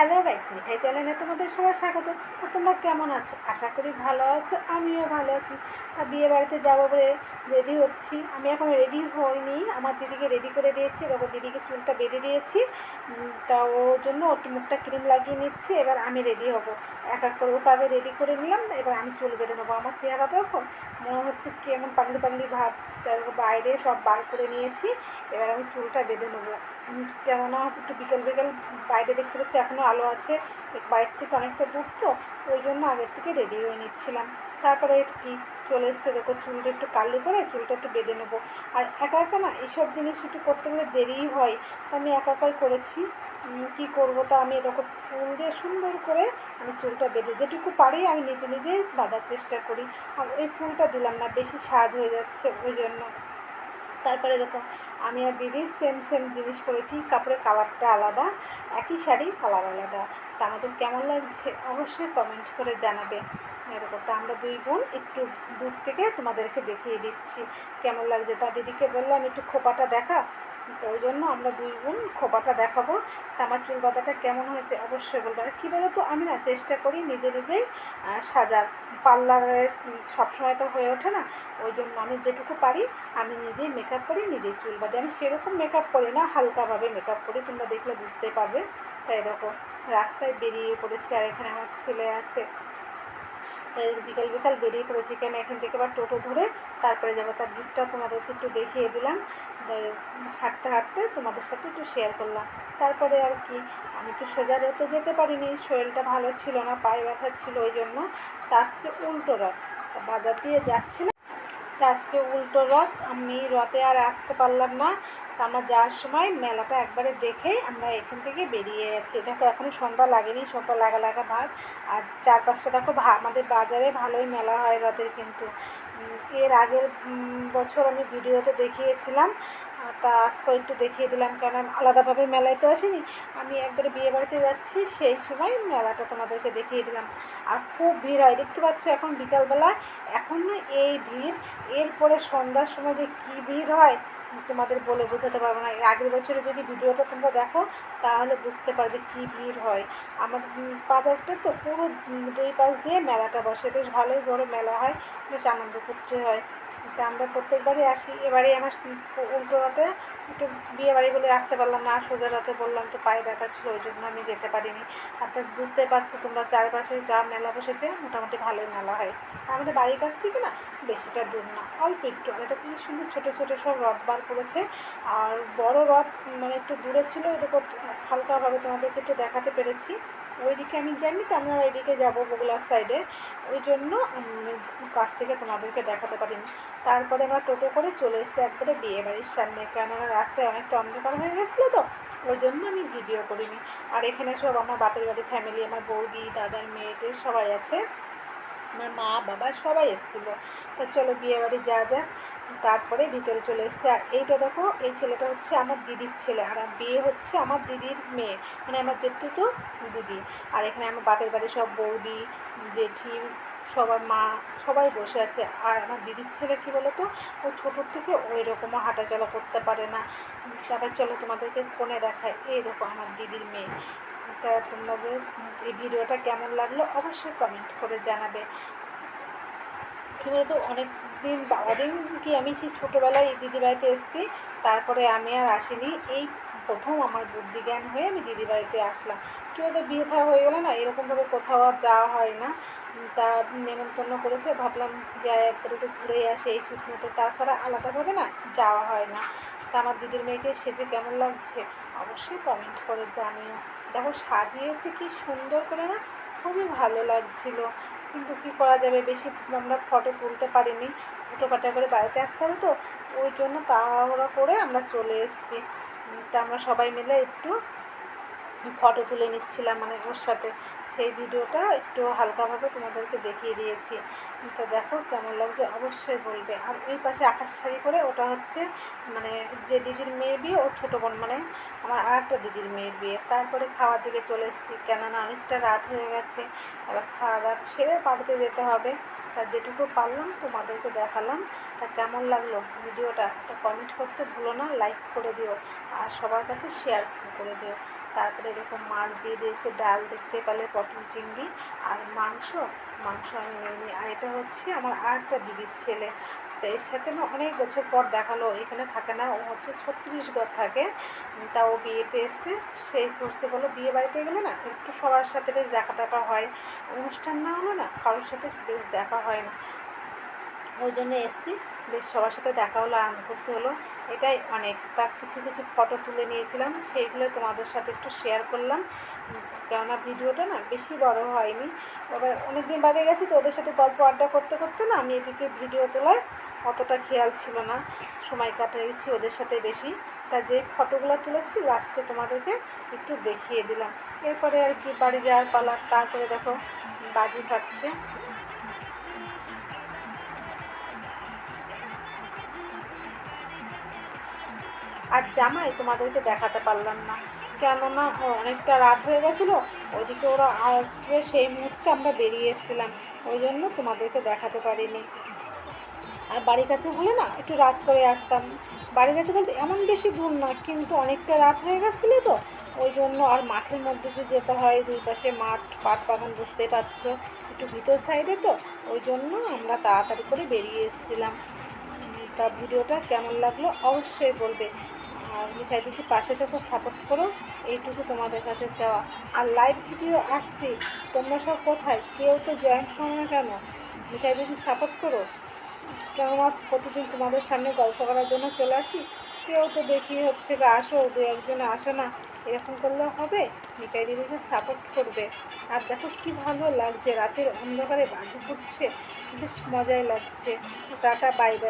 Hello guys মিঠাই চ্যানেলে তোমাদের সবাই স্বাগত। তোমরা কেমন আছো? আশা করি ভালো আছো, আমিও ভালো আছি। তা বিয়ে বাড়িতে যাব বলে রেডি হচ্ছি। আমি এখন রেডি হইনি। আমার দিদিকে রেডি করে দিয়েছি, তারপর দিদিকে চুলটা বেঁধে দিয়েছি। তা ওর জন্য ওর মুখটা ক্রিম লাগিয়ে নিচ্ছি। এবার আমি রেডি হব। এক এক করে ওভাবে রেডি করে নিলাম। এবার আমি চুল বেঁধে নেব। আমার চেহারা তো এখন মনে হচ্ছে কেমন পাগলি পাগলি ভাব। তারপর বাইরে সব বার করে নিয়েছি। এবার আমি চুলটা বেঁধে নেব। কেননা একটু বিকেল বিকেল বাইরে দেখতে পাচ্ছি এখনও আলো আছে। বাইরের থেকে অনেকটা দূর তো, ওই জন্য আগের থেকে রেডি হয়ে নিচ্ছিলাম। তারপরে কি চলে এসছে, দেখো চুলটা একটু কালি করে চুলটা একটু বেঁধে নেব। আর একা একা না, এইসব জিনিস একটু করতে গেলে দেরিই হয়। তো আমি একা একাই করেছি। কী করব? তা আমি এরকম ফুল দিয়ে সুন্দর করে আমি চুলটা বেঁধে, যেটুকু পারি আমি নিজে নিজেই বাঁধার চেষ্টা করি। আর ওই ফুলটা দিলাম না, বেশি সাজ হয়ে যাচ্ছে ওই জন্য। তারপরে দেখো, আমি আর দিদি সেম সেম জিনিস করেছি, কাপড়ের কালারটা আলাদা, একই শাড়ি, কালার আলাদা। তা আমাদের কেমন লাগছে? অবশ্যই কমেন্ট করে জানাবে। এরকম। তা আমরা দুই বোন একটু দূর থেকে তোমাদেরকে দেখিয়ে দিচ্ছি কেমন লাগছে। তা দিদিকে বললাম একটু খোপাটা দেখা। তো ওই জন্য আমরা দুই বোন খোপাটা দেখাবো। তা আমার চুল বাঁধাটা কেমন হয়েছে অবশ্যই বলব। আর কী বলো তো আমি না চেষ্টা করি নিজে নিজেই সাজার। পার্লারের সবসময় তো হয়ে ওঠে না। ওই জন্য আমি যেটুকু পারি, আমি নিজেই মেকআপ করি, নিজেই চুল বাঁধি। আমি সেরকম মেকআপ করি না, হালকাভাবে মেকআপ করি। তোমরা দেখলে বুঝতে পারবে। তাই দেখো, রাস্তায় বেরিয়ে পড়েছি আর এখানে আমার ছেলে আছে। তাই বিকাল বিকাল বেরিয়ে পড়েছি। কেন এখান থেকে আবার টোটো ধরে তারপরে যাব। তার গিফটটা তোমাদেরকে একটু দেখিয়ে দিলাম। হাঁটতে হাঁটতে তোমাদের সাথে একটু শেয়ার করলাম। তারপরে আর কি, আমি তো সোজা রথে যেতে পারিনি। শরীরটা ভালো ছিল না, পায়ে ব্যথা ছিল, ওই জন্য তা আজকে উল্টো রথ। বাজার দিয়ে যাচ্ছিলাম। তা আজকে উল্টো রথ, আমি রথে আর আসতে পারলাম না। তা আমরা যাওয়ার সময় মেলাটা একবারে দেখে আমরা এখান থেকে বেরিয়ে গেছি। দেখো, এখন সন্ধ্যা লাগেনি, সন্ধ্যা লাগা লাগা ভাগ। আর চারপাশটা দেখো আমাদের বাজারে ভালোই মেলা হয় রথের কিন্তু। এর আগের বছর আমি ভিডিওতে দেখিয়েছিলাম। তা আজকে একটু দেখিয়ে দিলাম কারণ আমি আলাদাভাবে মেলায় তো আসিনি। আমি একবারে বিয়ে বাড়িতে যাচ্ছি, সেই সময় মেলাটা তোমাদেরকে দেখিয়ে দিলাম। আর খুব ভিড় হয়, দেখতে পাচ্ছ এখন বিকালবেলা, এখন এই ভিড়। এরপরে সন্ধ্যার সময় যে কী ভিড় হয়, তোমাদের বলে বোঝাতে পারব না। আগের বছরে যদি ভিডিওটা তোমরা দেখো, তাহলে বুঝতে পারবে কী ভিড় হয়। আমাদের বাজারটা তো পুরো দুই পাশ দিয়ে মেলাটা বসে। বেশ ভালোই বড় মেলা হয়, বেশ আনন্দ করতে হয়। তা আমরা প্রত্যেকবারই আসি। এবারে আমার উল্টো রাতে একটু বিয়ে বাড়ি বলে আসতে পারলাম না সোজা রাতে বললাম তো পায়ে ব্যথা ছিল, ওই জন্য আমি যেতে পারিনি। অর্থাৎ বুঝতে পারছ তোমরা চারপাশে যা মেলা বসেছে, মোটামুটি ভালোই মেলা হয়। আমাদের বাড়ির কাছ থেকে না বেশিটা দূর না, অল্প একটু। এটা খুবই সুন্দর ছোটো ছোটো সব রথ বার করেছে। আর বড় রথ মানে একটু দূরে ছিল এটাকে হালকাভাবে তোমাদেরকে একটু দেখাতে পেরেছি। ওইদিকে আমি জানি তো, আমরা ওইদিকে যাব বগুলার সাইডে ওই জন্য কাছ থেকে তোমাদেরকে দেখাতে পারিনি। তারপরে আমরা টোটো করে চলে এসেছি একবারে বিয়ে বাড়ির সামনে। কেননা রাস্তায় অনেকটা অন্ধকার হয়ে গেছিল তো, ওই জন্য আমি ভিডিও করিনি। আর এখানে সব আমার বাপের বাড়ির ফ্যামিলি আমার বৌদি, দাদার মেয়েদের সবাই আছে। আমার মা, বাবা সবাই এসেছিল। তো চলো বিয়ে বাড়ি যা যাক। তারপরে ভিতরে চলে এসছে। আর এইটা দেখো, এই ছেলেটা হচ্ছে আমার দিদির ছেলে। আর বিয়ে হচ্ছে আমার দিদির মেয়ে মানে আমার জেঠুটো দিদি। আর এখানে আমার বাপের বাড়ি সব বৌদি, জেঠি সবার মা সবাই বসে আছে। আর আমার দিদির ছেলে কী বলো তো ও ছোটোর থেকে ওই রকমও হাঁটাচলা করতে পারে না। তারপর চলো তোমাদেরকে ফোনে দেখায় এই দেখো আমার দিদির মেয়ে। তা তোমাদের এই ভিডিওটা কেমন লাগল অবশ্যই কমেন্ট করে জানাবে। কী বলতো? অনেক দিন বাবা দিন কি আমি সেই ছোটোবেলায় এই দিদি বাড়িতে এসেছি। তারপরে আমি আর আসিনি। এই প্রথম আমার বুদ্ধি জ্ঞান হয়ে আমি দিদি বাড়িতে আসলাম। কী বলতো বিয়ে থা হয়ে গেলে না? এরকমভাবে কোথাও আর যাওয়া হয় না। তা নেমন্তন্ন করেছে। ভাবলাম যাই একবারে তো ঘুরেই আসে এই শুকনোতে তাছাড়া আলাদাভাবে না যাওয়া হয় না। তা আমার দিদির মেয়েকে সেজে কেমন লাগছে, অবশ্যই কমেন্ট করে জানিও। দেখো, সাজিয়েছে কি সুন্দর করে না? খুবই ভালো লাগছিল। কিন্তু কী করা যাবে? বেশি আমরা ফটো তুলতে পারিনি। ফটো পাটা করে বাড়িতে আসতে হবে তো? ওই জন্য তাড়াহুড়া করে আমরা চলে এসেছি। তা আমরা সবাই মিলে একটু ফটো তুলে নিচ্ছিলাম মানে ওর সাথে। সেই ভিডিওটা একটু হালকাভাবে তোমাদেরকে দেখিয়ে দিয়েছি। তো দেখো কেমন লাগছে, অবশ্যই বলবে। আর ওই পাশে আকাশ শাড়ি করে ওটা হচ্ছে মানে যে দিদির মেয়ের বিয়ে, ওর ছোটো বোন মানে আমার আর একটা দিদির মেয়ের বিয়ে। তারপরে খাওয়ার দিকে চলে এসেছি। কেননা অনেকটা রাত হয়ে গেছে, এবার খাওয়া দাওয়া সেরে বাড়িতে যেতে হবে। তা যেটুকু পারলাম তোমাদেরকে দেখালাম, তা কেমন লাগল ভিডিওটা একটা কমেন্ট করতে ভুলো না লাইক করে দিও আর সবার কাছে শেয়ার করে দিও। তারপরে এরকম মাছ দিয়ে দিয়েছে ডাল, দেখতে পেলে পটল চিংড়ি আর মাংস মাংস আমি নিয়ে নিই আর এটা হচ্ছে আমার আর একটা দিদির ছেলে। তো এর সাথে না অনেক বছর পর দেখাল, এখানে থাকে না, ও হচ্ছে ছত্রিশগড় থাকে। তা ও বিয়েতে এসছে। সেই সোর্সে বলো বিয়ে বাড়িতে গেলে না, একটু সবার সাথে বেশ দেখা টাকা হয়। অনুষ্ঠান না হলো না, কারোর সাথে বেশ দেখা হয় না। ওই জন্য এসছি। বেশ সবার সাথে দেখা হলো, আনন্দ করতে হলো। এটাই অনেক। তার কিছু কিছু ফটো তুলে নিয়েছিলাম, সেইগুলো তোমাদের সাথে একটু শেয়ার করলাম। কেননা ভিডিওটা না বেশি বড় হয়নি। এবার অনেক দিন বাদে গেছি তো ওদের সাথে গল্প আড্ডা করতে করতে না আমি এদিকে ভিডিও তোলার অতটা খেয়াল ছিল না। সময় কাটিয়েছি ওদের সাথে বেশি। তা যে ফটোগুলো তুলেছি লাস্টে তোমাদেরকে একটু দেখিয়ে দিলাম। এরপরে আর কি বাড়ি যাওয়ার পালা, তারপরে দেখো বাজি ফাটছে। আর জামাই, তোমাদেরকে দেখাতে পারলাম না। কেননা অনেকটা রাত হয়ে গেছিল ওইদিকে ওরা আসবে সেই মুহূর্তে আমরা বেরিয়ে এসেছিলাম। ওই জন্য তোমাদেরকে দেখাতে পারিনি। আর বাড়ির কাছে হলে না, একটু রাত করে আসতাম। বাড়ির কাছে বলতে এমন বেশি দূর না, কিন্তু অনেকটা রাত হয়ে গেছিল তো, ওই জন্য আর মাঠের মধ্যে দিয়ে যেতে হয়। দুই পাশে মাঠ, পাট বাগান, বুঝতেই পারছ। একটু ভিতর সাইডে তো, ওই জন্য আমরা তাড়াতাড়ি করে বেরিয়ে এসেছিলাম। তা ভিডিওটা কেমন লাগল অবশ্যই বলবে। আর মিঠাই দিদি পাশে থেকে সাপোর্ট করো, এইটুকু তোমাদের কাছে চাওয়া। আর লাইভ ভিডিও আসছি, তোমরা সব কোথায়? কেউ তো জয়েন্ট হও না কেন? মিঠাই দিদি সাপোর্ট করো। কেননা প্রতিদিন তোমাদের সামনে গল্প করার জন্য চলে আসি। কেউ তো দেখি হচ্ছে আসো, দু একজনে আসো না, এরকম করলে হবে। মিঠাই দিদিকে সাপোর্ট করবে। আর দেখো কি ভালো লাগছে, রাতের অন্ধকারে বাজি ফুটছে। বেশ মজাই লাগছে। Tata bye bye